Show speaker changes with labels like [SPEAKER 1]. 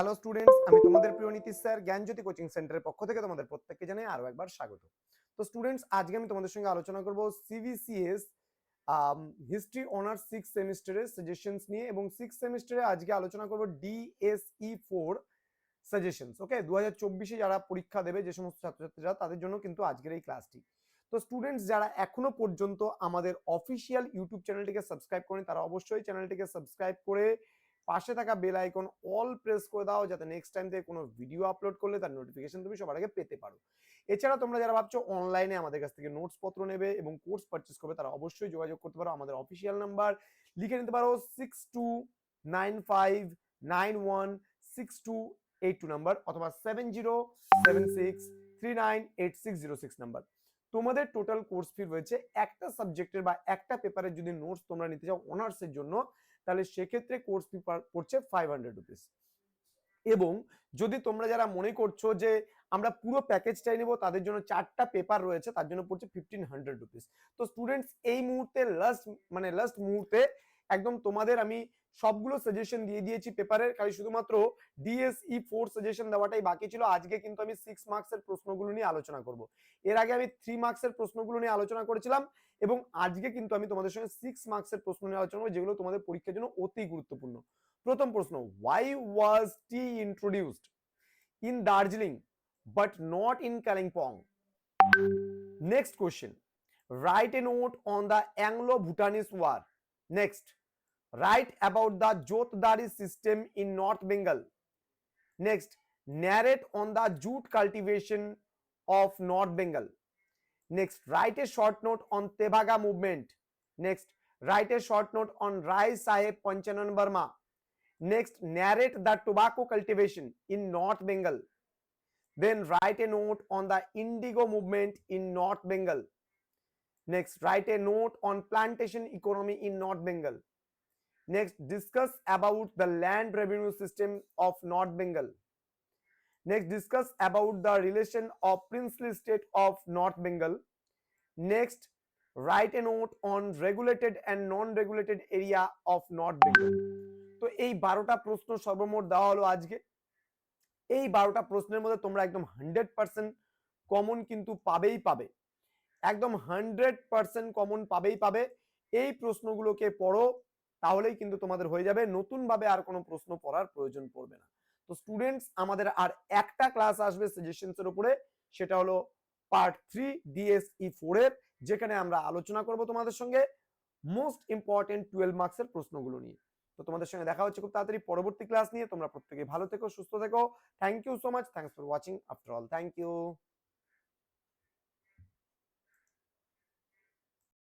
[SPEAKER 1] Hello students আমি তোমাদের প্রিয় নীতিশ স্যার, জ্ঞানজ্যোতি কোচিং সেন্টারের পক্ষ থেকে তোমাদের প্রত্যেককে জানাই আরও একবার স্বাগত। তো স্টুডেন্টস আজকে আমি তোমাদের সঙ্গে আলোচনা করব সিবিসিএস হিস্ট্রি অনার্স সিক্স সেমিস্টারের সাজেশনস নিয়ে এবং সিক্স সেমিস্টারে আজকে আলোচনা করব ডিএসই ফোর সাজেশনস ওকে দু হাজার চব্বিশে যারা পরীক্ষা দেবে যে সমস্ত ছাত্রছাত্রীরা, তাদের জন্য কিন্তু আজকের এই ক্লাসটি তো স্টুডেন্টস যারা এখনও পর্যন্ত আমাদের অফিসিয়াল ইউটিউব চ্যানেলটিকে সাবস্ক্রাইব করেন, তারা অবশ্যই চ্যানেলটিকে সাবস্ক্রাইব করে পাশে থাকা বেল আইকন অল প্রেস করে দাও যাতে নেক্সট টাইম থেকে কোনো ভিডিও আপলোড করলে তার নোটিফিকেশন তুমি সবার আগে পেতে পারো। এছাড়া তোমরা যারা ভাবছ অনলাইনে আমাদের কাছ থেকে নোটস পত্র নেবে এবং কোর্স পারচেস করবে, তারা অবশ্যই যোগাযোগ করতে পারো। আমাদের অফিসিয়াল নাম্বার লিখে নিতে পারো six two nine five nine one six two eight two number অথবা seven zero seven six three nine eight six zero six number তোমাদের টোটাল কোর্স ফি রয়েছে একটা সাবজেক্টের বা একটা পেপারের যদি নোটস তোমরা নিতে চাও অনার্সের জন্য তাহলে সেক্ষেত্রে কোর্স ফি পড়ছে ফাইভ হান্ড্রেড রুপিস এবং যদি তোমরা যারা মনে করছ যে আমরা পুরো প্যাকেজটাই নেব, তাদের জন্য চারটা পেপার রয়েছে, তার জন্য পড়ছে ফিফটিন হান্ড্রেড রুপিস তো স্টুডেন্টস এই মুহূর্তে লাস্ট মানে লাস্ট মুহূর্তে একদম তোমাদের আমি সবগুলো সাজেশন দিয়ে দিয়েছি পেপারের খালি শুধুমাত্র ডিএসই ফোর সাজেশন দেওয়াটাই বাকি ছিল। আজকে কিন্তু আমি সিক্স মার্কসের প্রশ্নগুলো নিয়ে আলোচনা করব। এর আগে আমি থ্রি মার্কসের প্রশ্নগুলো নিয়ে আলোচনা করেছিলাম এবং আজকে কিন্তু আমি তোমাদের সঙ্গে সিক্স মার্কসের প্রশ্ন নিয়ে আলোচনা করব, যেগুলো তোমাদের পরীক্ষার জন্য অতি গুরুত্বপূর্ণ। প্রথম প্রশ্ন why was tea introduced in Darjeeling but not in Kalimpong next question write a note on the Anglo Bhutanese war next write about the Jotdari system in North Bengal. Next, narrate on the jute cultivation of North Bengal. Next, write a short note on Tebaga movement. Next, write a short note on Rai Sahib Panchanan Burma. Next, narrate the tobacco cultivation in North Bengal. Then write a note on the indigo movement in North Bengal. Next, write a note on plantation economy in North Bengal. Next, discuss about the land revenue system of North Bengal. Next, discuss about the relation of princely state of North Bengal. Next, write a note on regulated and non-regulated area of North Bengal. তো এই বারোটা প্রশ্ন সর্বমোট দেওয়া হলো আজকে এই বারোটা প্রশ্নের মধ্যে তোমরা একদম হান্ড্রেড পার্সেন্ট কমন কিন্তু পাবেই পাবে একদম হান্ড্রেড পার্সেন্ট কমন পাবেই পাবে এই প্রশ্নগুলোকে পড়ো তাহলেই কিন্তু তোমাদের হয়ে যাবে। নতুন ভাবে আর কোনো প্রশ্ন পড়ার প্রয়োজন পড়বে না। তো স্টুডেন্টস আমাদের আর একটা ক্লাস আসবে সাজেশনস এর উপরে। সেটা হলো পার্ট থ্রি ডিএসই ফোর এর, যেখানে আমরা আলোচনা করব তোমাদের সঙ্গে মোস্ট ইম্পর্টেন্ট টুয়েলভ মার্কসের প্রশ্নগুলো নিয়ে। তো তোমাদের সঙ্গে দেখা হচ্ছে খুব তাড়াতাড়ি পরবর্তী ক্লাস নিয়ে। তোমরা প্রত্যেকে ভালো থেকো, সুস্থ থেকো। Thank you so much thanks for watching after all thank you